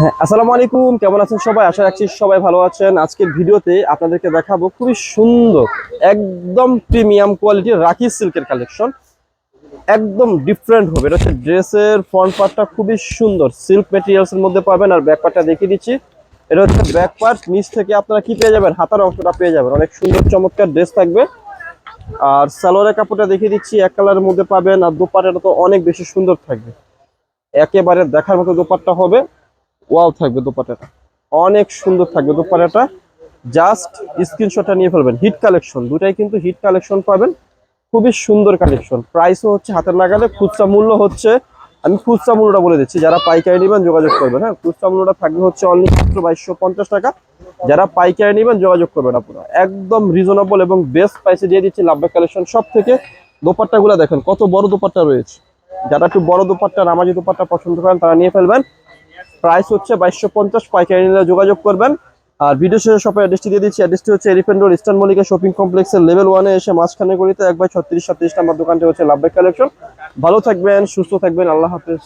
হ্যাঁ আসসালামু আলাইকুম। কেমন আছেন সবাই? আশা রাখছি সবাই ভালো আছেন। আজকের ভিডিওতে আপনাদেরকে দেখাবো খুবই সুন্দর, একদম প্রিমিয়াম কোয়ালিটির রাখি সিল্কের কালেকশন। একদম ডিফারেন্ট হবে। এটা হচ্ছে ড্রেসের ফ্রন্ট পার্টটা খুবই সুন্দর। সিল্ক মেটেরিয়ালস এর মধ্যে পাবেন আর ব্যাক পার্টটা দেখিয়ে দিচ্ছি। এটা হচ্ছে ব্যাক পার্ট নিচ থেকে আপনারা কি পেয়ে যাবেন? হাতার অংশটা পেয়ে যাবেন। অনেক সুন্দর, চমৎকার ড্রেস থাকবে। আর সালোয়ারের কাপড়টা দেখিয়ে দিচ্ছি। এক কালারের মধ্যে পাবেন আর দোপাট্টাটা তো অনেক বেশি সুন্দর থাকবে। একেবারে দেখার মতো দোপাট্টা হবে। ওয়াও থাকবে দোপাট্টাটা অনেক সুন্দর থাকবে দোপাট্টাটা জাস্ট স্ক্রিনশটটা নিয়ে ফেলবেন। হিট কালেকশন, দুটাই কিন্তু হিট কালেকশন পাবেন। খুবই সুন্দর কালেকশন। প্রাইসও হচ্ছে হাতের নাগালে, খুচরা মূল্য হচ্ছে, আমি খুচরা মূল্যটা বলে দিচ্ছি। যারা পাইকারি নেবেন যোগাযোগ করবেন হ্যাঁ? খুচরা মূল্যটা থাকবে হচ্ছে অনলি মাত্র বাইশশো পঞ্চাশ টাকা। যারা পাইকারি নেবেন যোগাযোগ করবেন আপনারা। একদম রিজনেবল এবং বেস্ট প্রাইসে দিয়ে দিচ্ছি লাভবাগ কালেকশন সব থেকে। দোপাট্টাগুলো দেখেন, কত বড় দোপাট্টা রয়েছে। যারা একটু বড় দোপাট্টা, নামাজি দোপাট্টা পছন্দ করেন, তারা নিয়ে ফেলবেন। প্রাইস হচ্ছে বাইশশো পঞ্চাশ, পাইকারি নিলে যোগাযোগ করবেন। আর ভিডিও শেষে সবাই অ্যাড্রেসটি দিয়ে দিচ্ছি। অ্যাড্রেসটি হচ্ছে elephant road, eastern Mallika shopping কমপ্লেক্সের লেভেল ওয়ানে এসে মাঝখানে গলিতে এক বাই ছত্রিশ সাতত্রিশটা আমার দোকানটি হচ্ছে লাভবেক কালেকশন ভালো থাকবেন, সুস্থ থাকবেন, আল্লাহ হাফেজ।